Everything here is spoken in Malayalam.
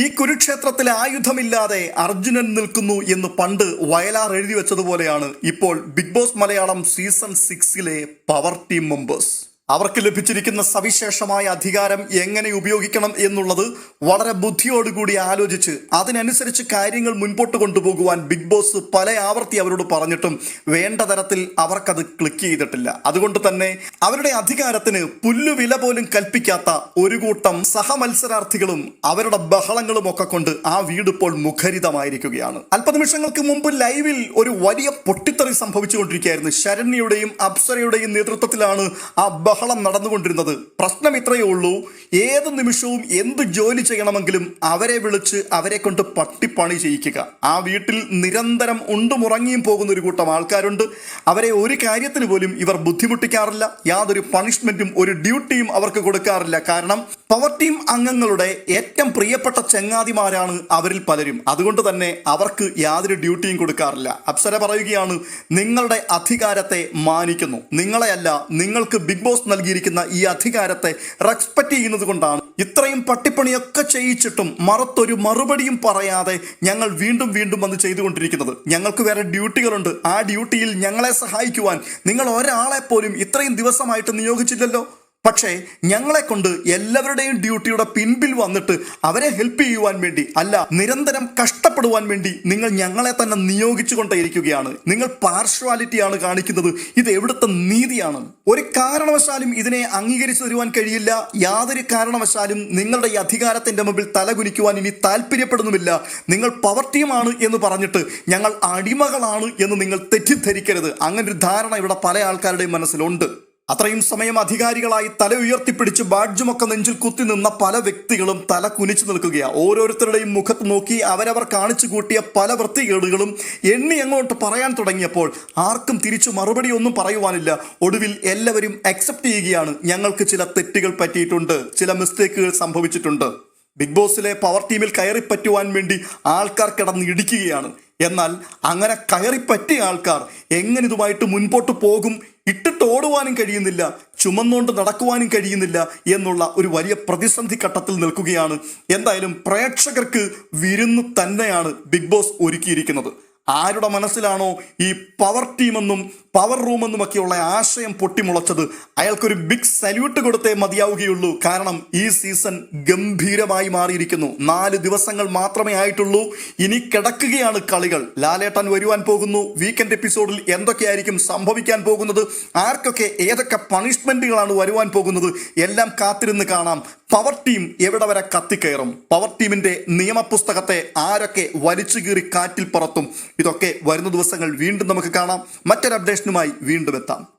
ഈ കുരുക്ഷേത്രത്തിലെ ആയുധമില്ലാതെ അർജുനൻ നിൽക്കുന്നു എന്ന് പണ്ട് വയലാർ എഴുതി വെച്ചതുപോലെയാണ് ഇപ്പോൾ ബിഗ് ബോസ് മലയാളം സീസൺ സിക്സിലെ പവർ ടീം മെമ്പേഴ്സ്. അവർക്ക് ലഭിച്ചിരിക്കുന്ന സവിശേഷമായ അധികാരം എങ്ങനെ ഉപയോഗിക്കണം എന്നുള്ളത് വളരെ ബുദ്ധിയോടുകൂടി ആലോചിച്ച് അതിനനുസരിച്ച് കാര്യങ്ങൾ മുൻപോട്ട് കൊണ്ടുപോകുവാൻ ബിഗ് ബോസ് പല ആവർത്തി അവരോട് പറഞ്ഞിട്ടും വേണ്ട തരത്തിൽ അവർക്കത് ക്ലിക്ക് ചെയ്തിട്ടില്ല. അതുകൊണ്ട് തന്നെ അവരുടെ അധികാരത്തിന് പുല്ലുവില പോലും കൽപ്പിക്കാത്ത ഒരു കൂട്ടം സഹമത്സരാർത്ഥികളും അവരുടെ ബഹളങ്ങളും ഒക്കെ കൊണ്ട് ആ വീട് ഇപ്പോൾ മുഖരിതമായിരിക്കുകയാണ്. അല്പനിമിഷങ്ങൾക്ക് മുമ്പ് ലൈവിൽ ഒരു വലിയ പൊട്ടിത്തെറി സംഭവിച്ചുകൊണ്ടിരിക്കുകയായിരുന്നു. ശരണ്യയുടെയും അപ്സരയുടെയും നേതൃത്വത്തിലാണ് ആ ബഹളം നടന്നുകൊണ്ടിരുന്നത്. പ്രശ്നം ഇത്രയേ ഉള്ളൂ. ഏത് നിമിഷവും എന്ത് ജോലി ചെയ്യണമെങ്കിലും അവരെ വിളിച്ച് അവരെ കൊണ്ട് പട്ടിപ്പണി ചെയ്യിക്കുക. ആ വീട്ടിൽ നിരന്തരം ഉണ്ടുമുറങ്ങിയും പോകുന്ന ഒരു കൂട്ടം ആൾക്കാരുണ്ട്. അവരെ ഒരു കാര്യത്തിന് പോലും ഇവർ ബുദ്ധിമുട്ടിക്കാറില്ല. യാതൊരു പണിഷ്മെന്റും ഒരു ഡ്യൂട്ടിയും അവർക്ക് കൊടുക്കാറില്ല. കാരണം പവർ ടീം അംഗങ്ങളുടെ ഏറ്റവും പ്രിയപ്പെട്ട ചങ്ങാതിമാരാണ് അവരിൽ പലരും. അതുകൊണ്ട് തന്നെ അവർക്ക് യാതൊരു ഡ്യൂട്ടിയും കൊടുക്കാറില്ല. അപ്സര പറയുകയാണ് നിങ്ങളുടെ അധികാരത്തെ മാനിക്കുന്നു. നിങ്ങളെയല്ല നിങ്ങൾക്ക് ബിഗ് ബോസ് നൽകിയിരിക്കുന്ന ഈ അധികാരത്തെ റെസ്പെക്ട് ചെയ്യുന്നത് കൊണ്ടാണ്. ഇത്രയും പട്ടിപ്പണിയൊക്കെ ചെയ്യിച്ചിട്ടും മറത്തൊരു മറുപടിയും പറയാതെ ഞങ്ങൾ വീണ്ടും വീണ്ടും വന്ന് ചെയ്തുകൊണ്ടിരിക്കുന്നത്. ഞങ്ങൾക്ക് വേറെ ഡ്യൂട്ടികളുണ്ട് ആ ഡ്യൂട്ടിയിൽ ഞങ്ങളെ സഹായിക്കുവാൻ നിങ്ങൾ ഒരാളെ പോലും ഇത്രയും ദിവസമായിട്ട് നിയോഗിച്ചില്ലല്ലോ? പക്ഷേ ഞങ്ങളെ കൊണ്ട് എല്ലാവരുടെയും ഡ്യൂട്ടിയുടെ പിൻപിൽ വന്നിട്ട് അവരെ ഹെൽപ്പ് ചെയ്യുവാൻ വേണ്ടി അല്ല നിരന്തരം കഷ്ടപ്പെടുവാൻ വേണ്ടി നിങ്ങൾ ഞങ്ങളെ തന്നെ നിയോഗിച്ചുകൊണ്ടേയിരിക്കുകയാണ്. നിങ്ങൾ പാർഷ്വാലിറ്റിയാണ് കാണിക്കുന്നത്. ഇത് എവിടുത്തെ നീതിയാണ്? ഒരു കാരണവശാലും ഇതിനെ അംഗീകരിച്ചു തരുവാൻ കഴിയില്ല. യാതൊരു കാരണവശാലും നിങ്ങളുടെ ഈ അധികാരത്തിന്റെ മുമ്പിൽ തലകുനിക്കുവാൻ ഇനി താല്പര്യപ്പെടുന്നുമില്ല നിങ്ങൾ പവർ ടീമാണ് എന്ന് പറഞ്ഞിട്ട് ഞങ്ങൾ അടിമകളാണ് എന്ന് നിങ്ങൾ തെറ്റിദ്ധരിക്കരുത്. അങ്ങനൊരു ധാരണ ഇവിടെ പല ആൾക്കാരുടെയും മനസ്സിലുണ്ട്. അത്രയും സമയം അധികാരികളായി തല ഉയർത്തിപ്പിടിച്ച് ബാഡ്ജുമൊക്കെ നെഞ്ചിൽ കുത്തി നിന്ന പല വ്യക്തികളും തല കുനിച്ചു നിൽക്കുകയാണ് ഓരോരുത്തരുടെയും മുഖത്ത് നോക്കി അവരവർ കാണിച്ചു കൂട്ടിയ പല വൃത്തികേടുകളും എണ്ണി അങ്ങോട്ട് പറയാൻ തുടങ്ങിയപ്പോൾ ആർക്കും തിരിച്ചു മറുപടി ഒന്നും പറയുവാനില്ല. ഒടുവിൽ എല്ലാവരും അക്സെപ്റ്റ് ചെയ്യുകയാണ്. ഞങ്ങൾക്ക് ചില തെറ്റുകൾ പറ്റിയിട്ടുണ്ട്. ചില മിസ്റ്റേക്കുകൾ സംഭവിച്ചിട്ടുണ്ട്. ബിഗ് ബോസിലെ പവർ ടീമിൽ കയറി പറ്റുവാൻ വേണ്ടി ആൾക്കാർ കിടന്ന് ഇടിക്കുകയാണ്. എന്നാൽ അങ്ങനെ കയറി പറ്റിയ ആൾക്കാർ എങ്ങനെ ഇതുമായിട്ട് മുൻപോട്ട് പോകും ഇട്ടിട്ട് ഓടുവാനും കഴിയുന്നില്ല ചുമന്നുകൊണ്ട് നടക്കുവാനും കഴിയുന്നില്ല എന്നുള്ള ഒരു വലിയ പ്രതിസന്ധി ഘട്ടത്തിൽ നിൽക്കുകയാണ്. എന്തായാലും പ്രേക്ഷകർക്ക് വിരുന്ന് തന്നെയാണ് ബിഗ് ബോസ് ഒരുക്കിയിരിക്കുന്നത്. ആരുടെ മനസ്സിലാണോ ഈ പവർ ടീമെന്നും പവർ റൂമെന്നും ഒക്കെയുള്ള ആശയം പൊട്ടിമുളച്ചത്? അയാൾക്കൊരു ബിഗ് സല്യൂട്ട് കൊടുത്തേ മതിയാവുകയുള്ളൂ. കാരണം ഈ സീസൺ ഗംഭീരമായി മാറിയിരിക്കുന്നു. നാല് ദിവസങ്ങൾ മാത്രമേ ആയിട്ടുള്ളൂ. ഇനി കിടക്കുകയാണ് കളികൾ. ലാലേട്ടൻ വരുവാൻ പോകുന്നു. വീക്കെൻഡ് എപ്പിസോഡിൽ എന്തൊക്കെയായിരിക്കും സംഭവിക്കാൻ പോകുന്നത്? ആർക്കൊക്കെ ഏതൊക്കെ പണിഷ്മെന്റുകളാണ് വരുവാൻ പോകുന്നത്? എല്ലാം കാത്തിരുന്ന് കാണാം. പവർ ടീം എവിടെ വരെ കത്തിക്കയറും? പവർ ടീമിന്റെ നിയമപുസ്തകത്തെ ആരൊക്കെ വലിച്ചു കീറി കാറ്റിൽ പറത്തും? ഇതൊക്കെ വരുന്ന ദിവസങ്ങൾ വീണ്ടും നമുക്ക് കാണാം. മറ്റൊരു അപ്ഡേഷനുമായി വീണ്ടും എത്താം.